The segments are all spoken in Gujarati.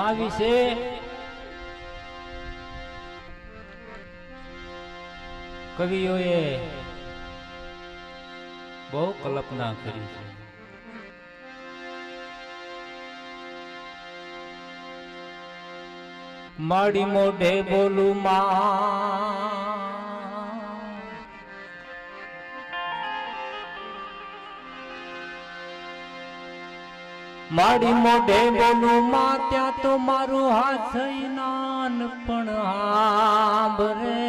આ વિશે કવિઓએ બહુ કલ્પના કરી છે. માડી મોઢે બોલું માં. માડી મોઢે બોલું માં ત્યાં તો મારું હાથ નાન પણ હાંભરે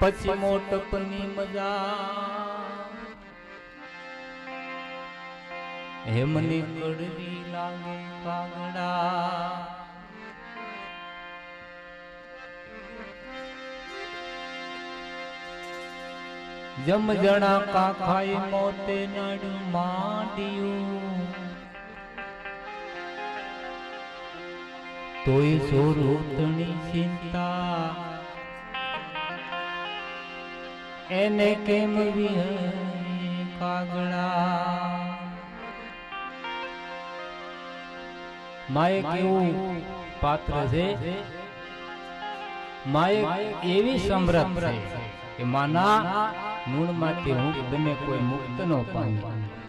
પછી મોટપની મજા, હેમની લાગે કાગડા. જમ જણા કાખાઈ મોતે નડું માંડ્યું. તોય સોરોતણી ચિંતા. એને કેમ વિહરી કાગડા? માએ કેવું પાત્ર છે? માએ એવી સમરથ છે કે માના મૂળમાંથી હું તમે કોઈ મુક્ત નો પામી